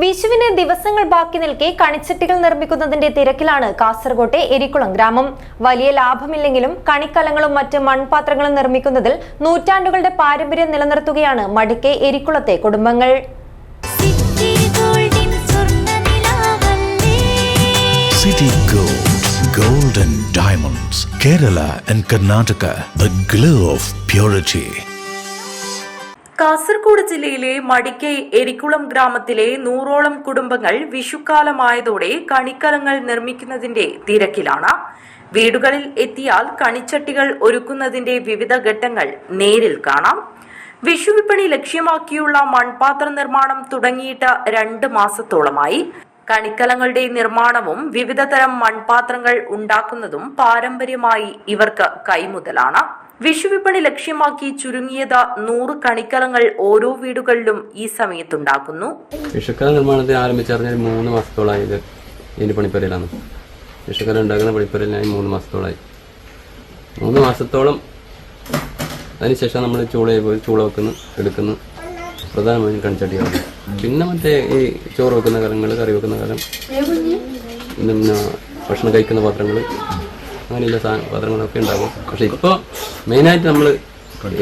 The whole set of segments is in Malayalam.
വിഷുവിന് ദിവസങ്ങൾ ബാക്കി നിൽക്കെ കണിച്ചട്ടികൾ നിർമ്മിക്കുന്നതിന്റെ തിരക്കിലാണ് കാസർകോട്ടെ എരിക്കുളം ഗ്രാമം. വലിയ ലാഭമില്ലെങ്കിലും കണിക്കലങ്ങളും മറ്റ് മൺപാത്രങ്ങളും നിർമ്മിക്കുന്നതിൽ നൂറ്റാണ്ടുകളുടെ പാരമ്പര്യം നിലനിർത്തുകയാണ് മടിക്കെ എരിക്കുളത്തെ കുടുംബങ്ങൾ. City Gold, Gold and Diamonds, Kerala and Karnataka, the glow of purity. Kasaragod ജില്ലയിലെ മടിക്കൈ എരിക്കുളം ഗ്രാമത്തിലെ നൂറോളം കുടുംബങ്ങൾ വിഷുക്കാലമായതോടെ കണിക്കലങ്ങൾ നിർമ്മിക്കുന്നതിന്റെ തിരക്കിലാണ്. വീടുകളിൽ എത്തിയാൽ കണിച്ചട്ടികൾ ഒരുക്കുന്നതിന്റെ വിവിധ ഘട്ടങ്ങൾ നേരിൽ കാണാം. വിഷുവിപ്പണി ലക്ഷ്യമാക്കിയുള്ള മൺപാത്ര നിർമ്മാണം തുടങ്ങിയിട്ട് രണ്ട് മാസത്തോളമായി. കണിക്കലങ്ങളുടെ നിർമ്മാണവും വിവിധതരം മൺപാത്രങ്ങൾ ഉണ്ടാക്കുന്നതും പാരമ്പര്യമായി ഇവർക്ക് കൈമുതലാണ്. വിഷുവിപണി ലക്ഷ്യമാക്കി ചുരുങ്ങിയത് നൂറ് കണിക്കലങ്ങൾ ഓരോ വീടുകളിലും ഈ സമയത്തുണ്ടാക്കുന്നു. വിഷുക്കല നിർമ്മാണത്തിന് ആരംഭിച്ചറിഞ്ഞാൽ മൂന്ന് മാസത്തോളമായി ഇത് ഇതിന്റെ പണിപ്പരയിലാണ് വിഷുക്കല ഉണ്ടാക്കുന്ന പണിപ്പരയിൽ ഞാൻ മൂന്ന് മാസത്തോളമായി. മൂന്ന് മാസത്തോളം അതിനുശേഷം നമ്മൾ ചൂളയിൽ പോയി ചൂള വെക്കുന്നു എടുക്കുന്നു. പ്രധാനമായും കണിച്ചടിയാണ് പിന്നെ മറ്റേ ഈ ചോറ് വെക്കുന്ന കാലങ്ങൾ കറി വെക്കുന്ന കാലം പിന്നെ ഭക്ഷണം കഴിക്കുന്ന പാത്രങ്ങൾ. അങ്ങനെയുള്ള സാധന പാത്രങ്ങളൊക്കെ ഉണ്ടാകും. പക്ഷെ ഇപ്പോൾ മെയിനായിട്ട് നമ്മൾ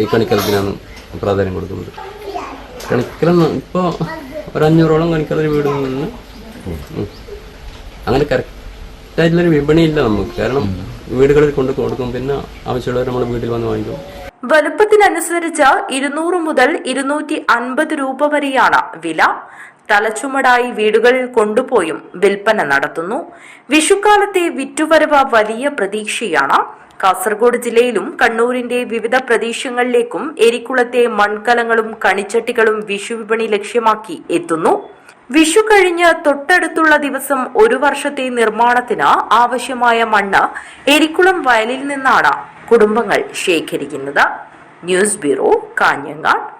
ഈ കണിക്കലത്തിനാണ് പ്രാധാന്യം കൊടുക്കുന്നത്. കണിക്കലം ഇപ്പോൾ ഒരു അഞ്ഞൂറോളം കണിക്കല ഒരു വീട് നിന്ന്. അങ്ങനെ കറക്റ്റായിട്ടുള്ളൊരു ഇല്ല നമുക്ക്. കാരണം വീടുകളിൽ കൊണ്ട് കൊടുക്കും. പിന്നെ ആവശ്യമുള്ളവർ നമ്മൾ വീട്ടിൽ വന്ന് വാങ്ങിക്കും. വലുപ്പത്തിനനുസരിച്ച് ഇരുന്നൂറ് മുതൽ ഇരുന്നൂറ്റി അൻപത് രൂപ വരെയാണ് വില. തലച്ചുമടായി വീടുകളിൽ കൊണ്ടുപോയും വിൽപ്പന നടത്തുന്നു. വിഷുക്കാലത്തെ വിറ്റുവരവ് വലിയ പ്രതീക്ഷയാണ്. കാസർഗോഡ് ജില്ലയിലും കണ്ണൂരിന്റെ വിവിധ പ്രദേശങ്ങളിലേക്കും എരിക്കുളത്തെ മൺകലങ്ങളും കണിച്ചട്ടികളും വിഷുവിപണി ലക്ഷ്യമാക്കി എത്തുന്നു. വിഷു കഴിഞ്ഞ് തൊട്ടടുത്തുള്ള ദിവസം ഒരു വർഷത്തെ നിർമ്മാണത്തിന് ആവശ്യമായ മണ്ണ് എരിക്കുളം വയലിൽ നിന്നാണ് കുടുംബങ്ങൾ ശേഖരിക്കുന്നത്. News bureau Kanhangad.